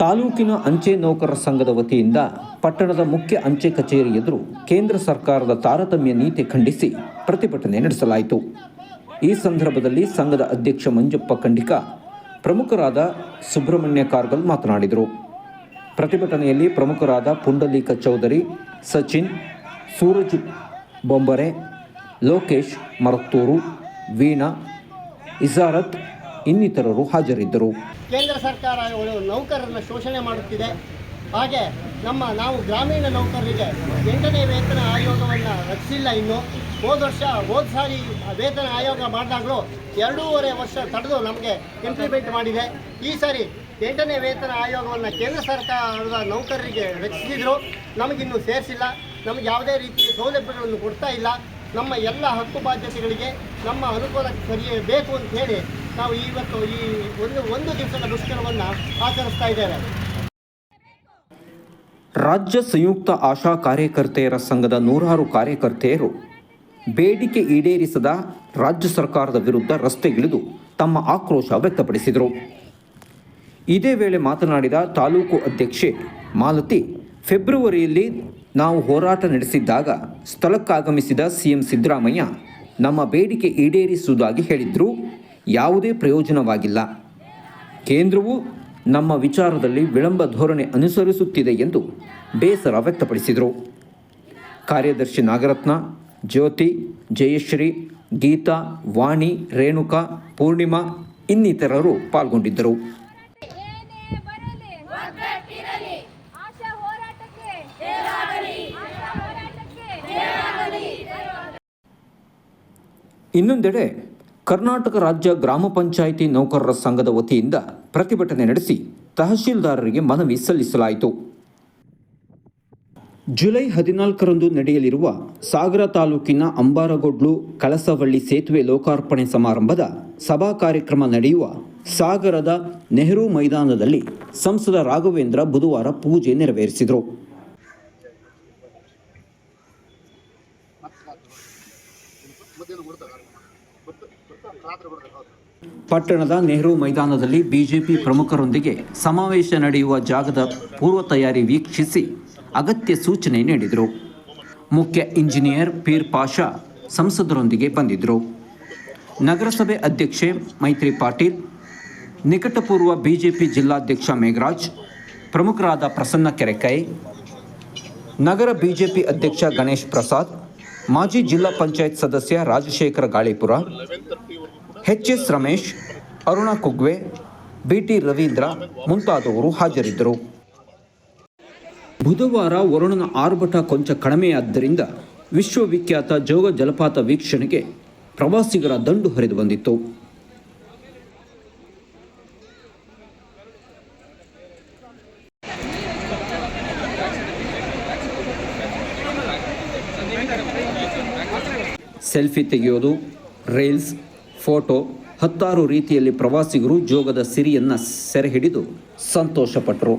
ತಾಲೂಕಿನ ಅಂಚೆ ನೌಕರರ ಸಂಘದ ವತಿಯಿಂದ ಪಟ್ಟಣದ ಮುಖ್ಯ ಅಂಚೆ ಕಚೇರಿ ಎದುರು ಕೇಂದ್ರ ಸರ್ಕಾರದ ತಾರತಮ್ಯ ನೀತಿ ಖಂಡಿಸಿ ಪ್ರತಿಭಟನೆ ನಡೆಸಲಾಯಿತು. ಈ ಸಂದರ್ಭದಲ್ಲಿ ಸಂಘದ ಅಧ್ಯಕ್ಷ ಮಂಜಪ್ಪ ಖಂಡಿಕ, ಪ್ರಮುಖರಾದ ಸುಬ್ರಹ್ಮಣ್ಯ ಕಾರ್ಗಲ್ ಮಾತನಾಡಿದರು. ಪ್ರತಿಭಟನೆಯಲ್ಲಿ ಪ್ರಮುಖರಾದ ಪುಂಡಲೀಕ ಚೌಧರಿ, ಸಚಿನ್, ಸೂರಜ್ ಬೊಂಬರೆ, ಲೋಕೇಶ್ ಮರತ್ತೂರು, ವೀಣಾ, ಇಜಾರತ್ ಇನ್ನಿತರರು ಹಾಜರಿದ್ದರು. ಕೇಂದ್ರ ಸರ್ಕಾರ ನೌಕರರನ್ನು ಶೋಷಣೆ ಮಾಡುತ್ತಿದೆ. ಹಾಗೆ ನಮ್ಮ ನಾವು ಗ್ರಾಮೀಣ ನೌಕರರಿಗೆ ಎಂಟನೇ ವೇತನ ಆಯೋಗವನ್ನು ರಚಿಸಿಲ್ಲ ಇನ್ನು. ಹೋದ ವರ್ಷ, ಹೋದ ಸಾರಿ ವೇತನ ಆಯೋಗ ಮಾಡಿದಾಗಲೂ ಎರಡೂವರೆ ವರ್ಷ ತಡೆದು ನಮಗೆ ಇಂಪ್ಲಿಮೆಂಟ್ ಮಾಡಿದೆ. ಈ ಸಾರಿ ಎಂಟನೇ ವೇತನ ಆಯೋಗವನ್ನು ಕೇಂದ್ರ ಸರ್ಕಾರದ ನೌಕರರಿಗೆ ರಚಿಸಿದ್ರು. ನಮಗಿನ್ನೂ ಸೇರಿಸಿಲ್ಲ. ನಮಗೆ ಯಾವುದೇ ರೀತಿಯ ಸೌಲಭ್ಯಗಳನ್ನು ಕೊಡ್ತಾ ಇಲ್ಲ. ನಮ್ಮ ಎಲ್ಲ ಹಕ್ಕು ಬಾಧ್ಯತೆಗಳಿಗೆ ನಮ್ಮ ಅನುಕೂಲ ಸರಿಯೇ ಬೇಕು ಅಂತ ಹೇಳಿ ನಾವು ಇವತ್ತು ಈ ಒಂದು ಒಂದು ದಿವಸದ ಮುಷ್ಕರವನ್ನು ಆಚರಿಸ್ತಾ ಇದ್ದೇವೆ. ರಾಜ್ಯ ಸಂಯುಕ್ತ ಆಶಾ ಕಾರ್ಯಕರ್ತೆಯರ ಸಂಘದ ನೂರಾರು ಕಾರ್ಯಕರ್ತೆಯರು ಬೇಡಿಕೆ ಈಡೇರಿಸದ ರಾಜ್ಯ ಸರ್ಕಾರದ ವಿರುದ್ಧ ರಸ್ತೆಗಿಳಿದು ತಮ್ಮ ಆಕ್ರೋಶ ವ್ಯಕ್ತಪಡಿಸಿದರು. ಇದೇ ವೇಳೆ ಮಾತನಾಡಿದ ತಾಲೂಕು ಅಧ್ಯಕ್ಷೆ ಮಾಲತಿ, ಫೆಬ್ರವರಿಯಲ್ಲಿ ನಾವು ಹೋರಾಟ ನಡೆಸಿದ್ದಾಗ ಸ್ಥಳಕ್ಕಾಗಮಿಸಿದ ಸಿಎಂ ಸಿದ್ದರಾಮಯ್ಯ ನಮ್ಮ ಬೇಡಿಕೆ ಈಡೇರಿಸುವುದಾಗಿ ಹೇಳಿದ್ರು. ಯಾವುದೇ ಪ್ರಯೋಜನವಾಗಿಲ್ಲ. ಕೇಂದ್ರವು ನಮ್ಮ ವಿಚಾರದಲ್ಲಿ ವಿಳಂಬ ಧೋರಣೆ ಅನುಸರಿಸುತ್ತಿದೆ ಎಂದು ಬೇಸರ ವ್ಯಕ್ತಪಡಿಸಿದರು. ಕಾರ್ಯದರ್ಶಿ ನಾಗರತ್ನ, ಜ್ಯೋತಿ, ಜಯಶ್ರೀ, ಗೀತಾ, ವಾಣಿ, ರೇಣುಕಾ, ಪೂರ್ಣಿಮಾ ಇನ್ನಿತರರು ಪಾಲ್ಗೊಂಡಿದ್ದರು. ಇನ್ನೊಂದೆಡೆ ಕರ್ನಾಟಕ ರಾಜ್ಯ ಗ್ರಾಮ ಪಂಚಾಯಿತಿ ನೌಕರರ ಸಂಘದ ವತಿಯಿಂದ ಪ್ರತಿಭಟನೆ ನಡೆಸಿ ತಹಶೀಲ್ದಾರರಿಗೆ ಮನವಿ ಸಲ್ಲಿಸಲಾಯಿತು. ಜುಲೈ ಹದಿನಾಲ್ಕರಂದು ನಡೆಯಲಿರುವ ಸಾಗರ ತಾಲೂಕಿನ ಅಂಬಾರಗೊಡ್ಲು, ಕಳಸವಳ್ಳಿ ಸೇತುವೆ ಲೋಕಾರ್ಪಣೆ ಸಮಾರಂಭದ ಸಭಾ ಕಾರ್ಯಕ್ರಮ ನಡೆಯುವ ಸಾಗರದ ನೆಹರು ಮೈದಾನದಲ್ಲಿ ಸಂಸದ ರಾಘವೇಂದ್ರ ಬುಧವಾರ ಪೂಜೆ ನೆರವೇರಿಸಿದರು. ಪಟ್ಟಣದ ನೆಹರು ಮೈದಾನದಲ್ಲಿ ಬಿಜೆಪಿ ಪ್ರಮುಖರೊಂದಿಗೆ ಸಮಾವೇಶ ನಡೆಯುವ ಜಾಗದ ಪೂರ್ವ ತಯಾರಿ ವೀಕ್ಷಿಸಿ ಅಗತ್ಯ ಸೂಚನೆ ನೀಡಿದರು. ಮುಖ್ಯ ಇಂಜಿನಿಯರ್ ಪೀರ್ ಪಾಷಾ ಸಂಸದರೊಂದಿಗೆ ಬಂದಿದ್ದರು ನಗರಸಭೆ ಅಧ್ಯಕ್ಷೆ ಮೈತ್ರಿ ಪಾಟೀಲ್, ನಿಕಟಪೂರ್ವ ಬಿಜೆಪಿ ಜಿಲ್ಲಾಧ್ಯಕ್ಷ ಮೇಘರಾಜ್, ಪ್ರಮುಖರಾದ ಪ್ರಸನ್ನ ಕೆರೆಕೈ, ನಗರ ಬಿಜೆಪಿ ಅಧ್ಯಕ್ಷ ಗಣೇಶ್ ಪ್ರಸಾದ್ ಮಾಜಿ ಜಿಲ್ಲಾ ಪಂಚಾಯತ್ ಸದಸ್ಯ Rajashekhara Galipura, H S Ramesh, Aruna Kugve, BT Ravindra ಮುಂತಾದವರು ಹಾಜರಿದ್ದರು. ಬುಧವಾರ ವರುಣನ ಆರ್ಭಟ ಕೊಂಚ ಕಡಿಮೆಯಾದ್ದರಿಂದ ವಿಶ್ವವಿಖ್ಯಾತ ಜೋಗ ಜಲಪಾತ ವೀಕ್ಷಣೆಗೆ ಪ್ರವಾಸಿಗರ ದಂಡು ಹರಿದು ಬಂದಿತ್ತು. ಸೆಲ್ಫಿ ತೆಗೆಯೋದು ರೀಲ್ಸ್ ಫೋಟೋ ಹತ್ತಾರು ರೀತಿಯಲ್ಲಿ ಪ್ರವಾಸಿಗರು ಜೋಗದ ಸಿರಿಯನ್ನು ಸೆರೆ ಹಿಡಿದು ಸಂತೋಷಪಟ್ಟರು